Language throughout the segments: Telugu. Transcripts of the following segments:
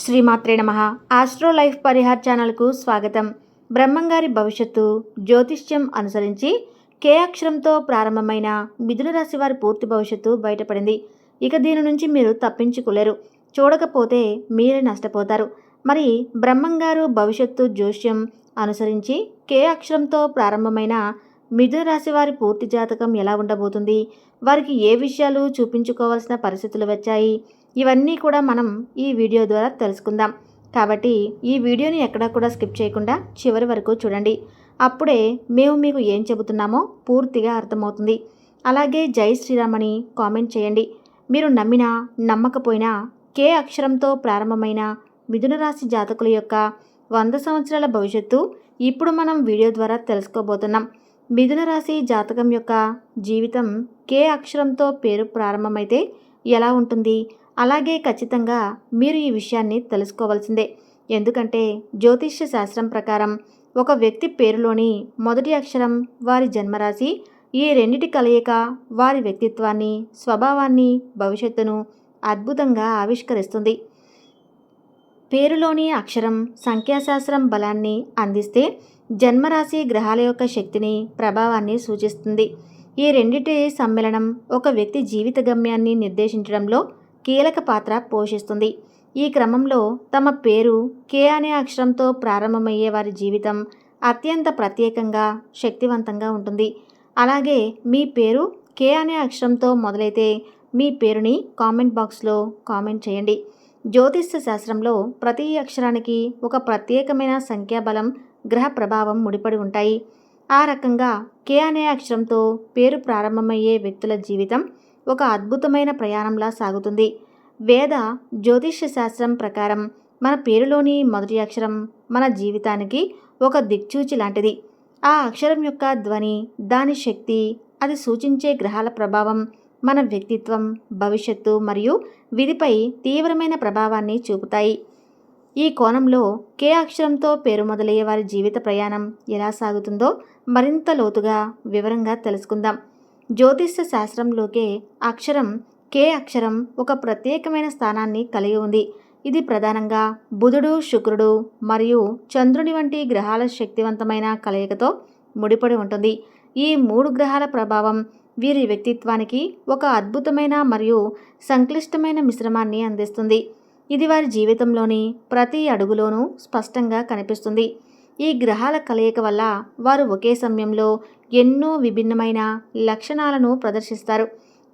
శ్రీమాత్రే నమ. ఆస్ట్రో లైఫ్ పరిహార్ ఛానల్కు స్వాగతం. బ్రహ్మంగారి భవిష్యత్తు జ్యోతిష్యం అనుసరించి కే అక్షరంతో ప్రారంభమైన మిథున రాశి వారి పూర్తి భవిష్యత్తు బయటపడింది. ఇక దీని నుంచి మీరు తప్పించుకోలేరు. చూడకపోతే మీరే నష్టపోతారు. మరి బ్రహ్మంగారు భవిష్యత్తు జ్యోష్యం అనుసరించి కే అక్షరంతో ప్రారంభమైన మిథున రాశి వారి పూర్తి జాతకం ఎలా ఉండబోతుంది? వారికి ఏ విషయాలు చూపించుకోవాల్సిన పరిస్థితులు వచ్చాయి? ఇవన్నీ కూడా మనం ఈ వీడియో ద్వారా తెలుసుకుందాం. కాబట్టి ఈ వీడియోని ఎక్కడా కూడా స్కిప్ చేయకుండా చివరి వరకు చూడండి. అప్పుడే మేము మీకు ఏం చెబుతున్నామో పూర్తిగా అర్థమవుతుంది. అలాగే జై శ్రీరామని కామెంట్ చేయండి. మీరు నమ్మినా నమ్మకపోయినా కే అక్షరంతో ప్రారంభమైన మిథున రాశి జాతకుల యొక్క వంద సంవత్సరాల భవిష్యత్తు ఇప్పుడు మనం వీడియో ద్వారా తెలుసుకోబోతున్నాం. మిథున రాశి జాతకం యొక్క జీవితం కే అక్షరంతో పేరు ప్రారంభమైతే ఎలా ఉంటుంది? అలాగే ఖచ్చితంగా మీరు ఈ విషయాన్ని తెలుసుకోవాల్సిందే. ఎందుకంటే జ్యోతిష్య శాస్త్రం ప్రకారం ఒక వ్యక్తి పేరులోని మొదటి అక్షరం వారి జన్మరాశి ఈ రెండిటి కలయిక వారి వ్యక్తిత్వాన్ని స్వభావాన్ని భవిష్యత్తును అద్భుతంగా ఆవిష్కరిస్తుంది. పేరులోని అక్షరం సంఖ్యాశాస్త్రం బలాన్ని అందిస్తే జన్మరాశి గ్రహాల యొక్క శక్తిని ప్రభావాన్ని సూచిస్తుంది. ఈ రెండింటి సమ్మేళనం ఒక వ్యక్తి జీవిత గమ్యాన్ని నిర్దేశించడంలో కీలక పాత్ర పోషిస్తుంది. ఈ క్రమంలో తమ పేరు కే అనే అక్షరంతో ప్రారంభమయ్యే వారి జీవితం అత్యంత ప్రత్యేకంగా శక్తివంతంగా ఉంటుంది. అలాగే మీ పేరు కే అనే అక్షరంతో మొదలైతే మీ పేరుని కామెంట్ బాక్స్లో కామెంట్ చేయండి. జ్యోతిష్య శాస్త్రంలో ప్రతి అక్షరానికి ఒక ప్రత్యేకమైన సంఖ్యాబలం గ్రహ ప్రభావం ముడిపడి ఉంటాయి. ఆ రకంగా కే అనే అక్షరంతో పేరు ప్రారంభమయ్యే వ్యక్తుల జీవితం ఒక అద్భుతమైన ప్రయాణంలా సాగుతుంది. వేద జ్యోతిష్య శాస్త్రం ప్రకారం మన పేరులోని మొదటి అక్షరం మన జీవితానికి ఒక దిక్చూచి లాంటిది. ఆ అక్షరం యొక్క ధ్వని దాని శక్తి అది సూచించే గ్రహాల ప్రభావం మన వ్యక్తిత్వం భవిష్యత్తు మరియు విధిపై తీవ్రమైన ప్రభావాన్ని చూపుతాయి. ఈ కోణంలో కే అక్షరంతో పేరు మొదలయ్యే వారి జీవిత ప్రయాణం ఎలా సాగుతుందో మరింత లోతుగా వివరంగా తెలుసుకుందాం. జ్యోతిష్య శాస్త్రంలోకే అక్షరం కే అక్షరం ఒక ప్రత్యేకమైన స్థానాన్ని కలిగి ఉంది. ఇది ప్రధానంగా బుధుడు శుక్రుడు మరియు చంద్రుని వంటి గ్రహాల శక్తివంతమైన కలయికతో ముడిపడి ఉంటుంది. ఈ మూడు గ్రహాల ప్రభావం వీరి వ్యక్తిత్వానికి ఒక అద్భుతమైన మరియు సంక్లిష్టమైన మిశ్రమాన్ని అందిస్తుంది. ఇది వారి జీవితంలోని ప్రతి అడుగులోనూ స్పష్టంగా కనిపిస్తుంది. ఈ గ్రహాల కలయిక వల్ల వారు ఒకే సమయంలో ఎన్నో విభిన్నమైన లక్షణాలను ప్రదర్శిస్తారు.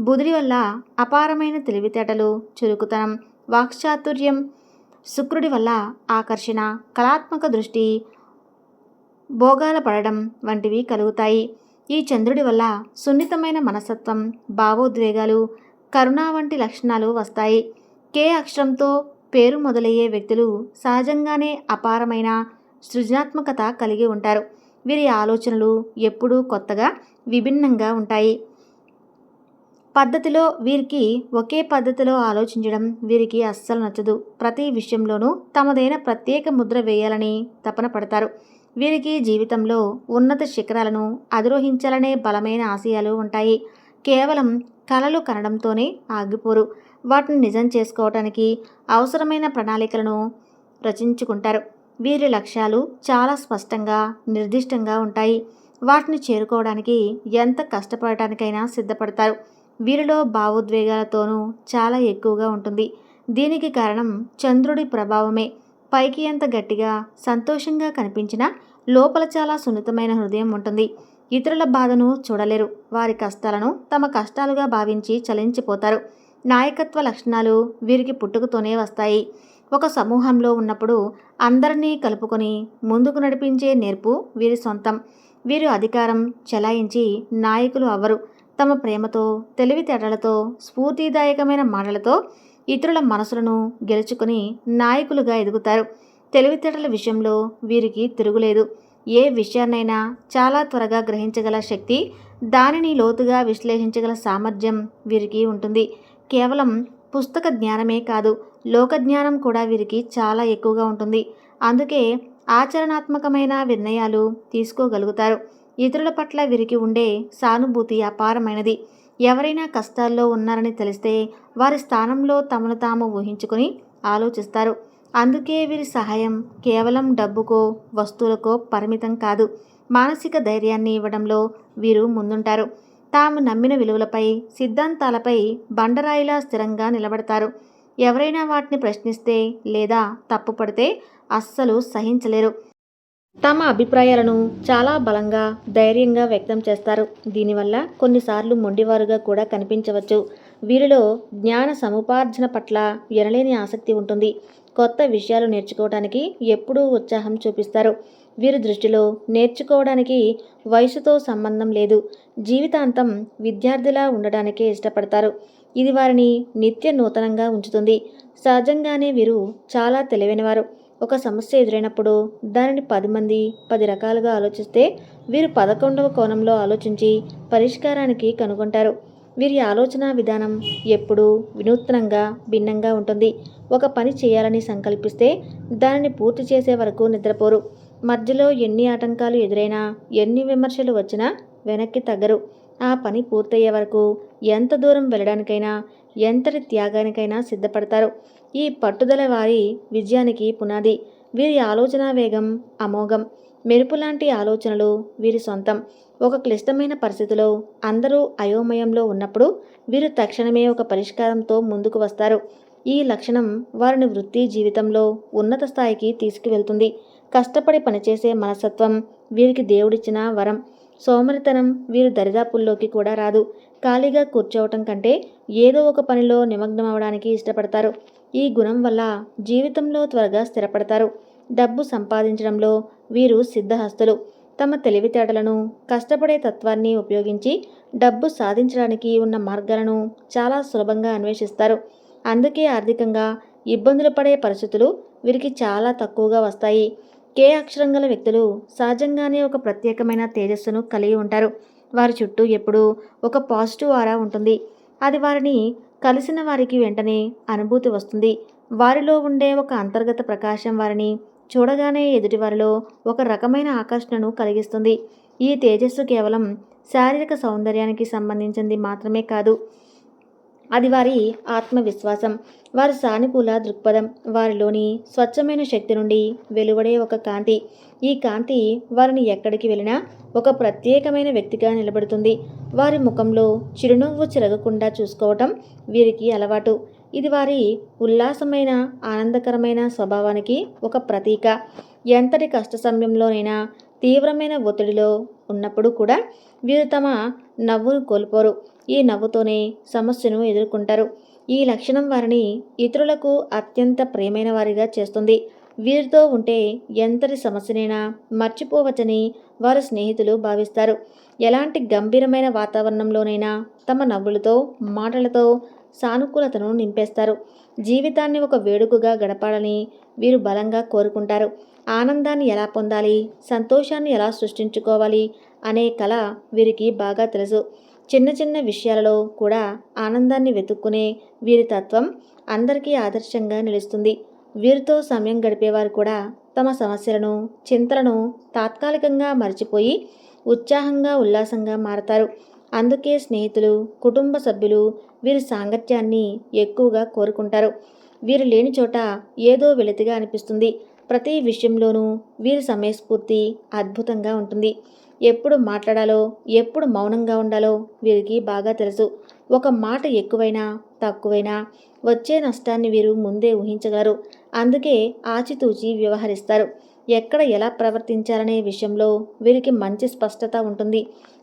బుధుడి వల్ల అపారమైన తెలివితేటలు చురుకుతనం వాక్చాతుర్యం శుక్రుడి వల్ల ఆకర్షణ కళాత్మక దృష్టి భోగాల పడడం వంటివి కలుగుతాయి. ఈ చంద్రుడి వల్ల సున్నితమైన మనస్తత్వం భావోద్వేగాలు కరుణ వంటి లక్షణాలు వస్తాయి. కే. అక్షరంతో పేరు మొదలయ్యే వ్యక్తులు సహజంగానే అపారమైన సృజనాత్మకత కలిగి ఉంటారు. వీరి ఆలోచనలు ఎప్పుడూ కొత్తగా విభిన్నంగా ఉంటాయి. పద్ధతిలో వీరికి ఒకే పద్ధతిలో ఆలోచించడం వీరికి అస్సలు నచ్చదు. ప్రతి విషయంలోనూ తమదైన ప్రత్యేక ముద్ర వేయాలని తపన పడతారు. వీరికి జీవితంలో ఉన్నత శిఖరాలను అధిరోహించాలనే బలమైన ఆశయాలు ఉంటాయి. కేవలం కలలు కనడంతోనే ఆగిపోరు. వాటిని నిజం చేసుకోవటానికి అవసరమైన ప్రణాళికలను రచించుకుంటారు. వీరి లక్ష్యాలు చాలా స్పష్టంగా నిర్దిష్టంగా ఉంటాయి. వాటిని చేరుకోవడానికి ఎంత కష్టపడటానికైనా సిద్ధపడతారు. వీరిలో భావోద్వేగాలతోనూ చాలా ఎక్కువగా ఉంటుంది. దీనికి కారణం చంద్రుడి ప్రభావమే. పైకి ఎంత గట్టిగా సంతోషంగా కనిపించినా లోపల చాలా సున్నితమైన హృదయం ఉంటుంది. ఇతరుల బాధను చూడలేరు. వారి కష్టాలను తమ కష్టాలుగా భావించి చలించిపోతారు. నాయకత్వ లక్షణాలు వీరికి పుట్టుకతోనే వస్తాయి. ఒక సమూహంలో ఉన్నప్పుడు అందరినీ కలుపుకొని ముందుకు నడిపించే నేర్పు వీరి సొంతం. వీరు అధికారం చెలాయించి నాయకులు అవ్వరు. తమ ప్రేమతో తెలివితేటలతో స్ఫూర్తిదాయకమైన మాటలతో ఇతరుల మనసులను గెలుచుకొని నాయకులుగా ఎదుగుతారు. తెలివితేటల విషయంలో వీరికి తిరుగులేదు. ఏ విషయాన్నైనా చాలా త్వరగా గ్రహించగల శక్తి దానిని లోతుగా విశ్లేషించగల సామర్థ్యం వీరికి ఉంటుంది. కేవలం పుస్తక జ్ఞానమే కాదు లోక జ్ఞానం కూడా వీరికి చాలా ఎక్కువగా ఉంటుంది. అందుకే ఆచరణాత్మకమైన నిర్ణయాలు తీసుకోగలుగుతారు. ఇతరుల పట్ల వీరికి ఉండే సానుభూతి అపారమైనది. ఎవరైనా కష్టాల్లో ఉన్నారని తెలిస్తే వారి స్థానంలో తమను తాము ఊహించుకొని ఆలోచిస్తారు. అందుకే వీరి సహాయం కేవలం డబ్బుకో వస్తువులకో పరిమితం కాదు. మానసిక ధైర్యాన్ని ఇవ్వడంలో వీరు ముందుంటారు. తాము నమ్మిన విలువలపై సిద్ధాంతాలపై బండరాయిలా స్థిరంగా నిలబడతారు. ఎవరైనా వాటిని ప్రశ్నిస్తే లేదా తప్పుపడితే అస్సలు సహించలేరు. తమ అభిప్రాయాలను చాలా బలంగా ధైర్యంగా వ్యక్తం చేస్తారు. దీనివల్ల కొన్నిసార్లు మొండివారుగా కూడా కనిపించవచ్చు. వీరిలో జ్ఞాన సముపార్జన పట్ల ఎనలేని ఆసక్తి ఉంటుంది. కొత్త విషయాలు నేర్చుకోవడానికి ఎప్పుడూ ఉత్సాహం చూపిస్తారు. వీరి దృష్టిలో నేర్చుకోవడానికి వయసుతో సంబంధం లేదు. జీవితాంతం విద్యార్థిలా ఉండడానికే ఇష్టపడతారు. ఇది వారిని నిత్య నూతనంగా ఉంచుతుంది. సహజంగానే వీరు చాలా తెలివైనవారు. ఒక సమస్య ఎదురైనప్పుడు దానిని పది మంది పది రకాలుగా ఆలోచిస్తే వీరు పదకొండవ కోణంలో ఆలోచించి పరిష్కారానికి కనుగొంటారు. వీరి ఆలోచన విధానం ఎప్పుడూ వినూత్నంగా భిన్నంగా ఉంటుంది. ఒక పని చేయాలని సంకల్పిస్తే దానిని పూర్తి చేసే వరకు నిద్రపోరు. మధ్యలో ఎన్ని ఆటంకాలు ఎదురైనా ఎన్ని విమర్శలు వచ్చినా వెనక్కి తగ్గరు. ఆ పని పూర్తయ్యే వరకు ఎంత దూరం వెళ్ళడానికైనా ఎంతటి త్యాగానికైనా సిద్ధపడతారు. ఈ పట్టుదల వారి విజయానికి పునాది. వీరి ఆలోచన వేగం అమోఘం. మెరుపు లాంటి ఆలోచనలు వీరి సొంతం. ఒక క్లిష్టమైన పరిస్థితిలో అందరూ అయోమయంలో ఉన్నప్పుడు వీరు తక్షణమే ఒక పరిష్కారంతో ముందుకు వస్తారు. ఈ లక్షణం వారిని వృత్తి జీవితంలో ఉన్నత స్థాయికి తీసుకువెళ్తుంది. కష్టపడి పనిచేసే మనసత్వం వీరికి దేవుడిచ్చిన వరం. సోమరితనం వీరు దరిదాపుల్లోకి కూడా రాదు. ఖాళీగా కూర్చోవటం కంటే ఏదో ఒక పనిలో నిమగ్నం అవడానికి ఇష్టపడతారు. ఈ గుణం వల్ల జీవితంలో త్వరగా స్థిరపడతారు. డబ్బు సంపాదించడంలో వీరు సిద్ధహస్తులు. తమ తెలివితేటలను కష్టపడే తత్వాన్ని ఉపయోగించి డబ్బు సాధించడానికి ఉన్న మార్గాలను చాలా సులభంగా అన్వేషిస్తారు. అందుకే ఆర్థికంగా ఇబ్బందులు పడే పరిస్థితులు వీరికి చాలా తక్కువగా వస్తాయి. కే అక్షరం గల వ్యక్తులు సహజంగానే ఒక ప్రత్యేకమైన తేజస్సును కలిగి ఉంటారు. వారి చుట్టూ ఎప్పుడూ ఒక పాజిటివ్ ఆరా ఉంటుంది. అది వారిని కలిసిన వారికి వెంటనే అనుభూతి వస్తుంది. వారిలో ఉండే ఒక అంతర్గత ప్రకాశం వారిని చూడగానే ఎదుటివారిలో ఒక రకమైన ఆకర్షణను కలిగిస్తుంది. ఈ తేజస్సు కేవలం శారీరక సౌందర్యానికి సంబంధించింది మాత్రమే కాదు. అది వారి ఆత్మవిశ్వాసం వారి సానుకూల దృక్పథం వారిలోని స్వచ్ఛమైన శక్తి నుండి వెలువడే ఒక కాంతి. ఈ కాంతి వారిని ఎక్కడికి వెళ్ళినా ఒక ప్రత్యేకమైన వ్యక్తిగా నిలబడుతుంది. వారి ముఖంలో చిరునవ్వు చిరగకుండా చూసుకోవటం వీరికి అలవాటు. ఇది వారి ఉల్లాసమైన ఆనందకరమైన స్వభావానికి ఒక ప్రతీక. ఎంతటి కష్ట సమయంలోనైనా తీవ్రమైన ఒత్తిడిలో ఉన్నప్పుడు కూడా వీరు తమ నవ్వును కోల్పోరు. ఈ నవ్వుతోనే సమస్యను ఎదుర్కొంటారు. ఈ లక్షణం వారిని ఇతరులకు అత్యంత ప్రియమైన వారిగా చేస్తుంది. వీరితో ఉంటే ఎంతటి సమస్యనైనా మర్చిపోవచ్చని వారి స్నేహితులు భావిస్తారు. ఎలాంటి గంభీరమైన వాతావరణంలోనైనా తమ నవ్వులతో మాటలతో సానుకూలతను నింపేస్తారు. జీవితాన్ని ఒక వేడుకగా గడపాలని వీరు బలంగా కోరుకుంటారు. ఆనందాన్ని ఎలా పొందాలి? సంతోషాన్ని ఎలా సృష్టించుకోవాలి? అనే కళ వీరికి బాగా తెలుసు. చిన్న చిన్న విషయాలలో కూడా ఆనందాన్ని వెతుక్కునే వీరి తత్వం అందరికీ ఆదర్శంగా నిలుస్తుంది. వీరితో సమయం గడిపేవారు కూడా తమ సమస్యలను చింతలను తాత్కాలికంగా మర్చిపోయి ఉత్సాహంగా ఉల్లాసంగా మారతారు. అందుకే స్నేహితులు కుటుంబ సభ్యులు వీరి సాంగత్యాన్ని ఎక్కువగా కోరుకుంటారు. వీరు లేని చోట ఏదో వెలితిగా అనిపిస్తుంది. ప్రతి విషయంలోనూ వీరి సమయస్ఫూర్తి అద్భుతంగా ఉంటుంది. ఎప్పుడు మాట్లాడాలో ఎప్పుడు మౌనంగా ఉండాలో వీరికి బాగా తెలుసు. ఒక మాట ఎక్కువైనా తక్కువైనా వచ్చే నష్టాన్ని వీరు ముందే ఊహించగలరు. అందుకే ఆచితూచి వ్యవహరిస్తారు. ఎక్కడ ఎలా ప్రవర్తించాలనే విషయంలో వీరికి మంచి స్పష్టత ఉంటుంది.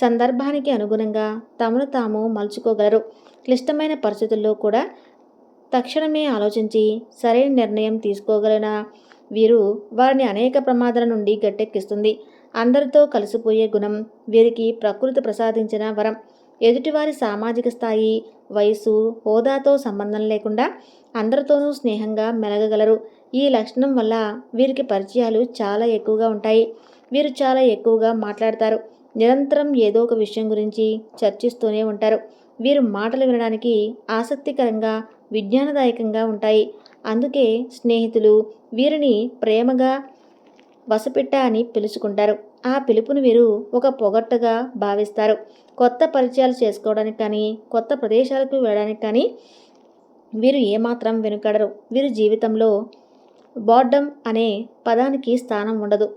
సందర్భానికి అనుగుణంగా తమను తాము మలుచుకోగలరు. క్లిష్టమైన పరిస్థితుల్లో కూడా తక్షణమే ఆలోచించి సరైన నిర్ణయం తీసుకోగలన వీరు వారిని అనేక ప్రమాదాల నుండి గట్టెక్కిస్తుంది. అందరితో కలిసిపోయే గుణం వీరికి ప్రకృతి ప్రసాదించిన వరం. ఎదుటివారి సామాజిక స్థాయి వయసు హోదాతో సంబంధం లేకుండా అందరితోనూ స్నేహంగా మెలగగలరు. ఈ లక్షణం వల్ల వీరికి పరిచయాలు చాలా ఎక్కువగా ఉంటాయి. వీరు చాలా ఎక్కువగా మాట్లాడతారు. నిరంతరం ఏదో ఒక విషయం గురించి చర్చిస్తూనే ఉంటారు. వీరు మాటలు వినడానికి ఆసక్తికరంగా విజ్ఞానదాయకంగా ఉంటాయి. అందుకే స్నేహితులు వీరిని ప్రేమగా వసపిట్ట అని పిలుచుకుంటారు. ఆ పిలుపుని వీరు ఒక పొగట్టుగా భావిస్తారు. కొత్త పరిచయాలు చేసుకోవడానికి కానీ కొత్త ప్రదేశాలకు వెళ్ళడానికి కానీ వీరు ఏమాత్రం వెనుకడరు. వీరు జీవితంలో బార్డమ్ అనే పదానికి స్థానం ఉండదు.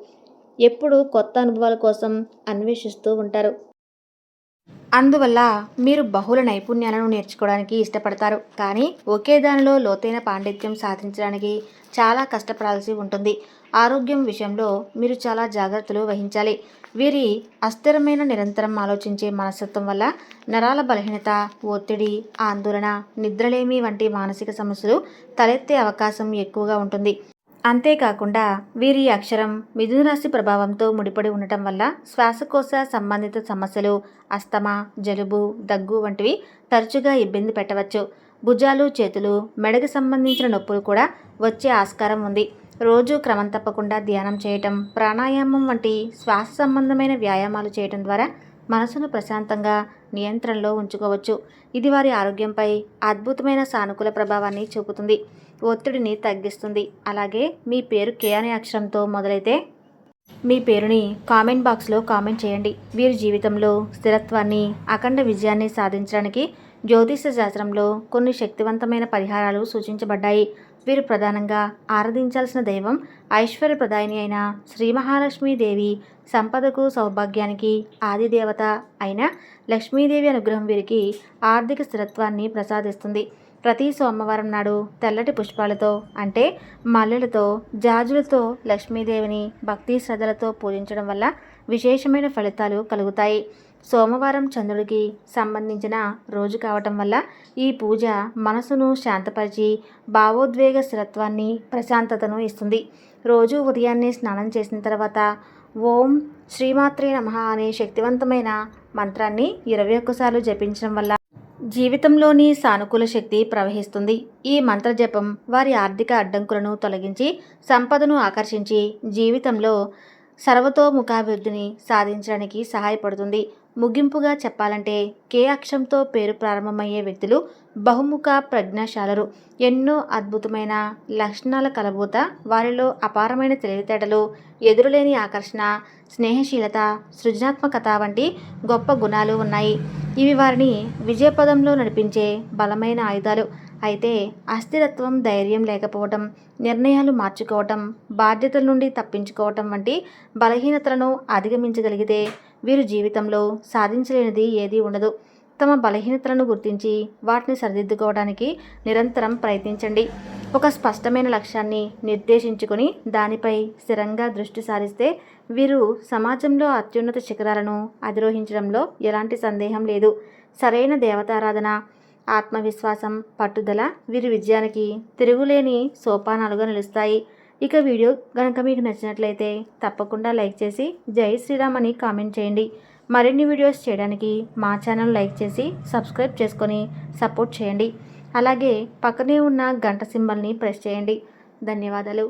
ఎప్పుడు కొత్త అనుభవాల కోసం అన్వేషిస్తూ ఉంటారు. అందువల్ల మీరు బహుళ నైపుణ్యాలను నేర్చుకోవడానికి ఇష్టపడతారు. కానీ ఒకే దానిలో లోతైన పాండిత్యం సాధించడానికి చాలా కష్టపడాల్సి ఉంటుంది. ఆరోగ్యం విషయంలో మీరు చాలా జాగ్రత్తలు వహించాలి. వీరి అస్థిరమైన నిరంతరం ఆలోచించే మనస్తత్వం వల్ల నరాల బలహీనత ఒత్తిడి ఆందోళన నిద్రలేమి వంటి మానసిక సమస్యలు తలెత్తే అవకాశం ఎక్కువగా ఉంటుంది. అంతేకాకుండా వీరి అక్షరం మిథునరాశి ప్రభావంతో ముడిపడి ఉండటం వల్ల శ్వాసకోశ సంబంధిత సమస్యలు అస్తమా జలుబు దగ్గు వంటివి తరచుగా ఇబ్బంది పెట్టవచ్చు. భుజాలు చేతులు మెడకు సంబంధించిన నొప్పులు కూడా వచ్చే ఆస్కారం ఉంది. రోజు క్రమం తప్పకుండా ధ్యానం చేయటం ప్రాణాయామం వంటి శ్వాస సంబంధమైన వ్యాయామాలు చేయటం ద్వారా మనసును ప్రశాంతంగా నియంత్రణలో ఉంచుకోవచ్చు. ఇది వారి ఆరోగ్యంపై అద్భుతమైన సానుకూల ప్రభావాన్ని చూపుతుంది. ఒత్తిడిని తగ్గిస్తుంది. అలాగే మీ పేరు కే అనే అక్షరంతో మొదలైతే మీ పేరుని కామెంట్ బాక్స్లో కామెంట్ చేయండి. వీరి జీవితంలో స్థిరత్వాన్ని అఖండ విజయాన్ని సాధించడానికి జ్యోతిష శాస్త్రంలో కొన్ని శక్తివంతమైన పరిహారాలు సూచించబడ్డాయి. వీరు ప్రధానంగా ఆరాధించాల్సిన దైవం ఐశ్వర్యప్రదాయిని అయిన శ్రీ మహాలక్ష్మీదేవి సంపదకు సౌభాగ్యానికి ఆదిదేవత అయిన లక్ష్మీదేవి అనుగ్రహం వీరికి ఆర్థిక స్థిరత్వాన్ని ప్రసాదిస్తుంది. ప్రతి సోమవారం నాడు తెల్లటి పుష్పాలతో అంటే మల్లెలతో జాజులతో లక్ష్మీదేవిని భక్తి శ్రద్ధలతో పూజించడం వల్ల విశేషమైన ఫలితాలు కలుగుతాయి. సోమవారం చంద్రుడికి సంబంధించిన రోజు కావటం వల్ల ఈ పూజ మనసును శాంతపరిచి భావోద్వేగ స్థిరత్వాన్ని ప్రశాంతతను ఇస్తుంది. రోజు ఉదయాన్నే స్నానం చేసిన తర్వాత ఓం శ్రీమాత్రే నమః అనే శక్తివంతమైన మంత్రాన్ని ఇరవై ఒక్కసార్లు జపించడం వల్ల జీవితంలోని సానుకూల శక్తి ప్రవహిస్తుంది. ఈ మంత్రజపం వారి ఆర్థిక అడ్డంకులను తొలగించి సంపదను ఆకర్షించి జీవితంలో సర్వతోముఖాభివృద్ధిని సాధించడానికి సహాయపడుతుంది. ముగింపుగా చెప్పాలంటే కే అక్షంతో పేరు ప్రారంభమయ్యే వ్యక్తులు బహుముఖ ప్రజ్ఞాశాలరు. ఎన్నో అద్భుతమైన లక్షణాల కలబోత వారిలో అపారమైన తెలివితేటలు ఎదురులేని ఆకర్షణ స్నేహశీలత సృజనాత్మకత వంటి గొప్ప గుణాలు ఉన్నాయి. ఇవి వారిని విజయపదంలో నడిపించే బలమైన ఆయుధాలు. అయితే అస్థిరత్వం ధైర్యం లేకపోవటం నిర్ణయాలు మార్చుకోవటం బాధ్యతల నుండి తప్పించుకోవటం వంటి బలహీనతలను అధిగమించగలిగితే వీరు జీవితంలో సాధించలేనిది ఏదీ ఉండదు. తమ బలహీనతలను గుర్తించి వాటిని సరిదిద్దుకోవడానికి నిరంతరం ప్రయత్నించండి. ఒక స్పష్టమైన లక్ష్యాన్ని నిర్దేశించుకొని దానిపై స్థిరంగా దృష్టి సారిస్తే వీరు సమాజంలో అత్యున్నత శిఖరాలను అధిరోహించడంలో ఎలాంటి సందేహం లేదు. సరైన దేవతారాధన ఆత్మవిశ్వాసం పట్టుదల వీరి విజయానికి తిరుగులేని సోపానాలుగా నిలుస్తాయి. ఇక వీడియో కనుక మీకు నచ్చినట్లయితే తప్పకుండా లైక్ చేసి జై శ్రీరామ్ అని కామెంట్ చేయండి. మరిన్ని వీడియోస్ చేయడానికి మా ఛానల్ లైక్ చేసి సబ్స్క్రైబ్ చేసుకొని సపోర్ట్ చేయండి. అలాగే పక్కనే ఉన్న గంట సింబల్ని ప్రెస్ చేయండి. ధన్యవాదాలు.